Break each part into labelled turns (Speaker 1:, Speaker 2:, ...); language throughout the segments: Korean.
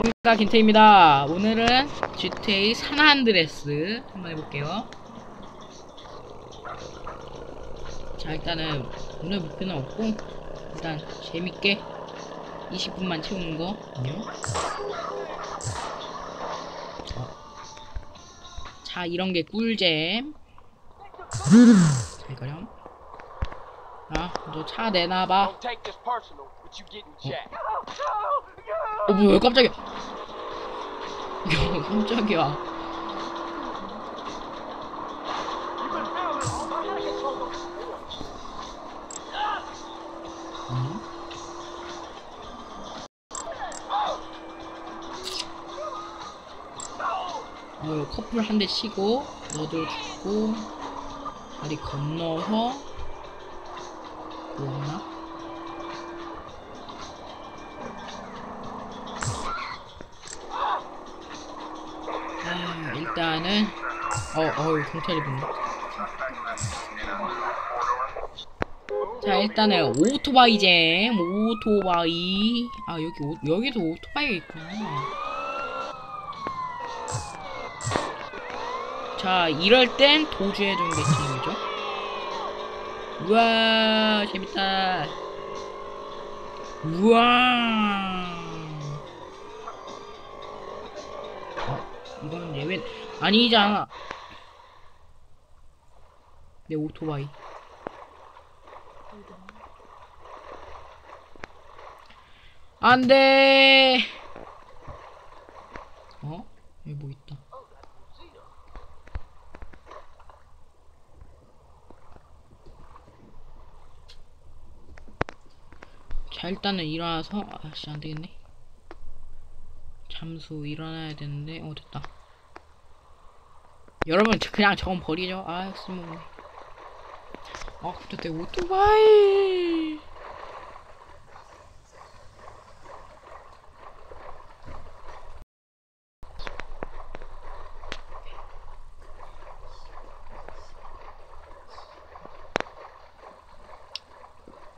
Speaker 1: 안녕하십니까 김태입니다. 오늘은 GTA 산안드레스 한번 해볼게요. 자 일단은 오늘 목표는 없고 일단 재밌게 20분만 채우는 거. 자 이런 게 꿀잼. 자 이거렴 아 너 차 내놔봐. 어 뭐야 깜짝이야 야 깜짝이야 응? 어 커플 한 대 치고 너도 죽고 다리 건너서 뭐나 아, 일단은 어, 어, 경찰이 붙네. 자, 일단은 오토바이 잼, 오토바이. 아, 여기 오, 여기도 오토바이가 있구나. 자, 이럴 땐 도주해주는 게 지금이죠. 우와, 재밌다. 우와. 어, 이건 예외 아니잖아. 내 오토바이. 안 돼. 어? 여기 뭐 있다. 자, 일단은 일어나서, 아씨, 안 되겠네. 잠수 일어나야 되는데, 어, 됐다. 여러분, 저- 그냥 저건 버리죠. 아, 쓸모없네. 아, 내 오토바이.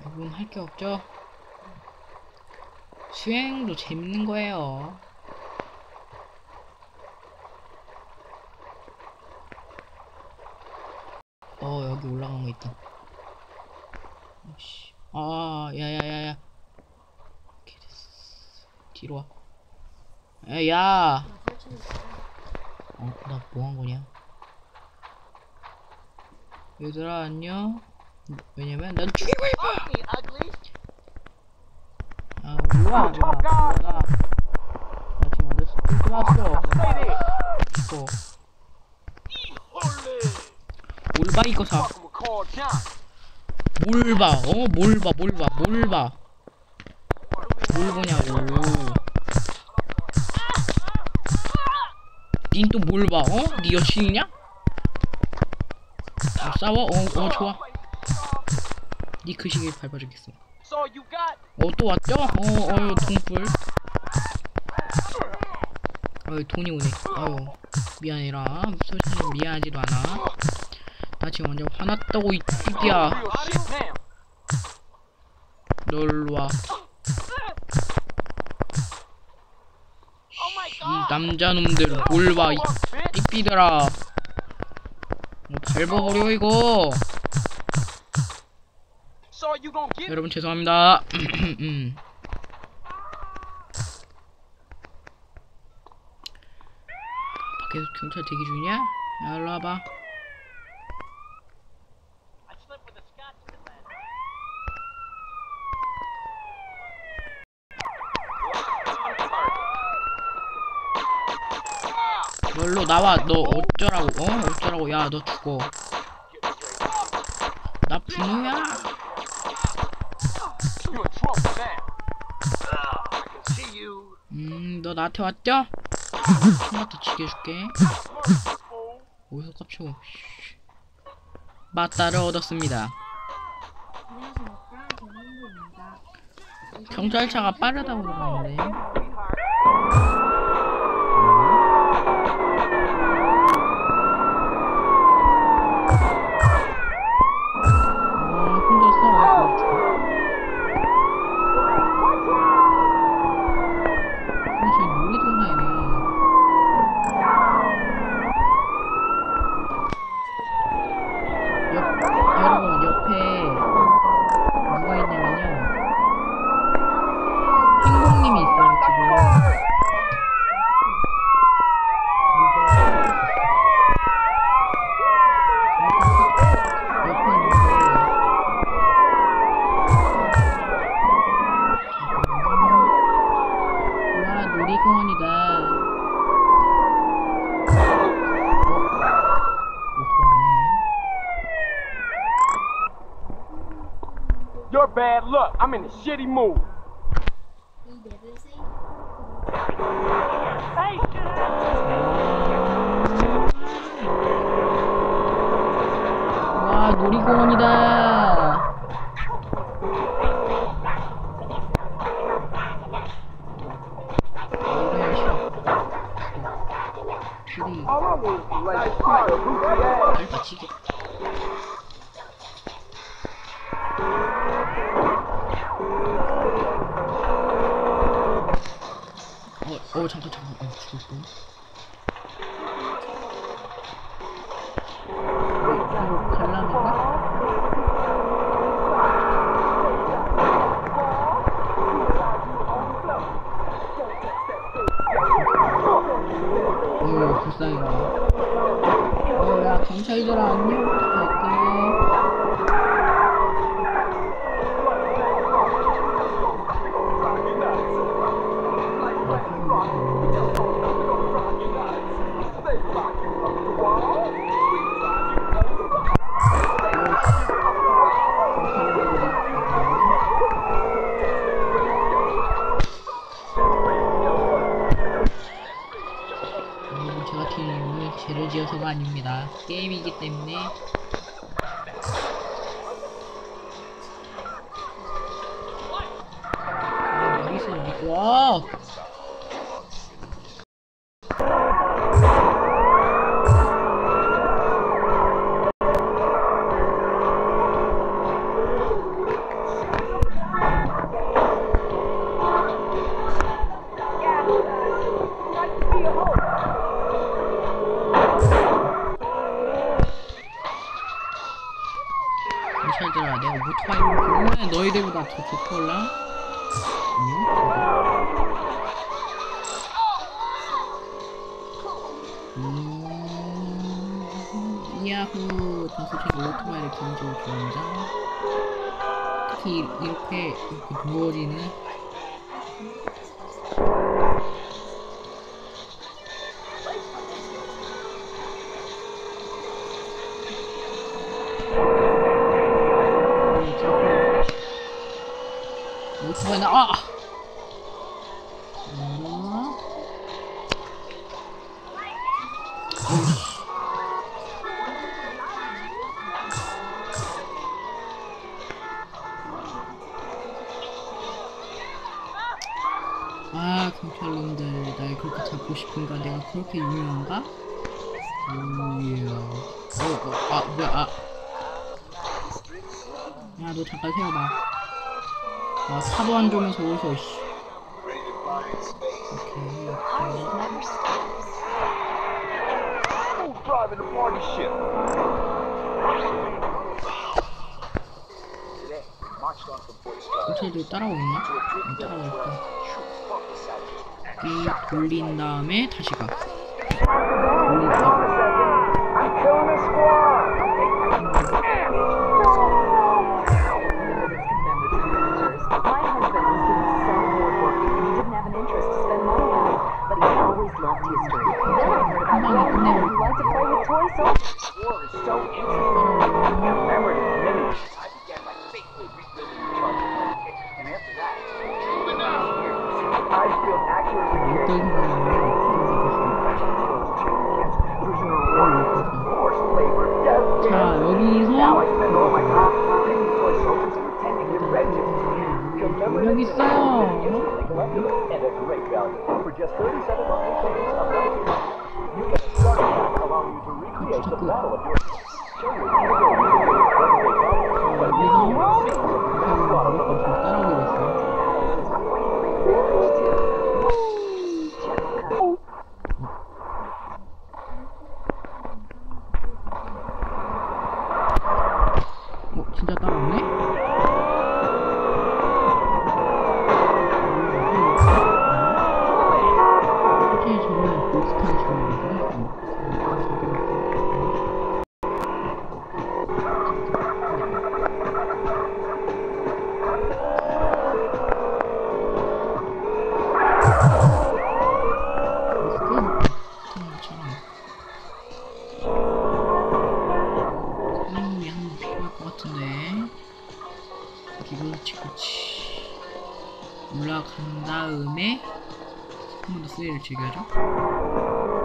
Speaker 1: 여러분, 할게 없죠? 수행도 재밌는 거예요. 어 여기 올라간 거 있다. 씨. 아 야야야야. 뒤로 와. 야, 야. 어, 나 뭐 한 거냐? 얘들아 안녕. 왜냐면 난 죽이고 싶어. 아 뭐야 뭐야 뭐야. 나 지금 어디서 뚫어왔어. 이거 올바 이거 사. 봐? 어? 뭘 봐? 뭘 봐? 뭘 보냐고. 닌또뭘 봐? 어? 네 여친이냐? 아, 싸워? 어, 어, 좋아. 네그 시기 밟아주겠어. 어, 또 왔죠? 어, 어, 돈불. 어, 돈이 오네. 아유, 미안해라. 솔직히 미안하지도 않아. 나 지금 완전 화났다고, 이 삐삐야.
Speaker 2: Real shit now.
Speaker 1: 널 와. 이 남자놈들 뭘 봐, 이 삐삐들아. 뭐 밟아버려, 이거. 여러분, 죄송합니다. 음. 밖에서 경찰 대기 중이냐? 야, 일로 와봐. 널로 나와 너 어쩌라고 어 어쩌라고 야 너 죽어 나 분노야 음 너 나한테 왔죠? 한번더 죽여줄게 어디서 깝쳐 씨. 맞다를 얻었습니다. 경찰차가 빠르다고 그러는데
Speaker 2: I'm in a shitty mood.
Speaker 3: 이 맵을 세
Speaker 1: 와, 놀이공원이다. 이런 싫어. 둘이 알파치게. 이렇게, 와! 경찰들아, 내가 오토바이를 부르면 너희들보다 더 좋걸라? 음, 야후, 전 솔직히 오토바이를 개인적으로 좋아합니다. 특히 이렇게, 이렇게 누워지는 오토바이 나, 아! 어? 아 경찰놈들 날 그렇게 잡고 싶은가 내가 그렇게 유명한가? 오예 어, 어, 아 뭐야 아 야, 너 잠깐 세워봐. 아, 차도 안 주면서 어디서, 씨. 오케이? 안 따라오고 있다. 이 돌린 다음에 다시 가. 돌리다.
Speaker 2: I'm
Speaker 1: model appears.
Speaker 2: 다음에
Speaker 1: 그렇지 그렇지 올라간 다음에 한 번더 스웨이를 제거하죠.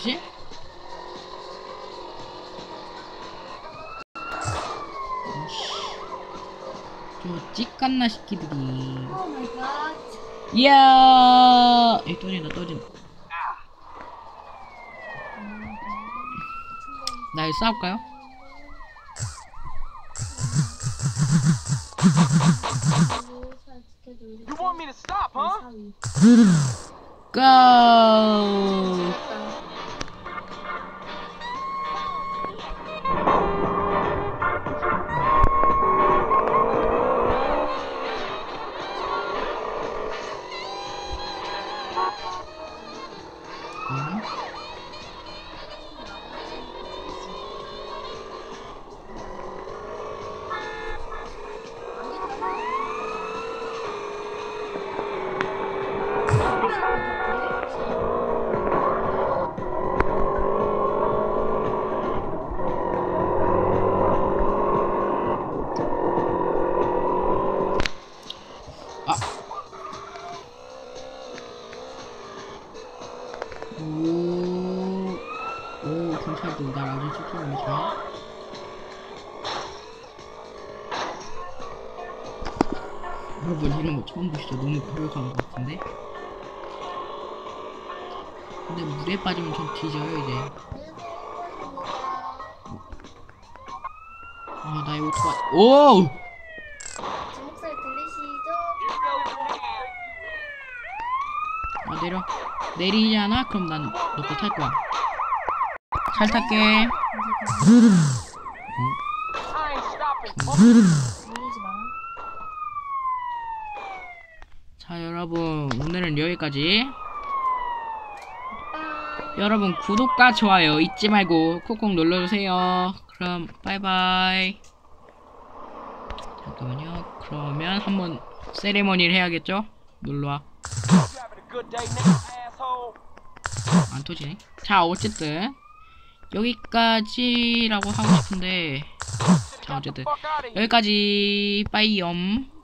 Speaker 1: 아이씨. 저 찌깐나
Speaker 3: 마이 갓.
Speaker 1: 이야! 에 떠진다 떠진다. 나 이거 싸울까요?
Speaker 3: You want me to stop, huh?
Speaker 1: 고! 이런 거 처음 보시죠? 너무 과격한 것 같은데? 근데 물에 빠지면 좀 뒤져요, 이제. 아, 나의 오토바이. 오! 아 내려 내리잖아 그럼 난너거 탈 거야 잘 탈게
Speaker 3: 들리지 마.
Speaker 1: 자 여러분 오늘은 여기까지. 여러분 구독과 좋아요 잊지 말고 콕콕 눌러주세요. 그럼 바이바이. 잠깐만요. 그러면 한번 세리머니를 해야겠죠?
Speaker 2: asshole.
Speaker 1: 안 터지네. 자 어쨌든. 여기까지라고 하고 싶은데. 자 어쨌든. 여기까지. 빠이염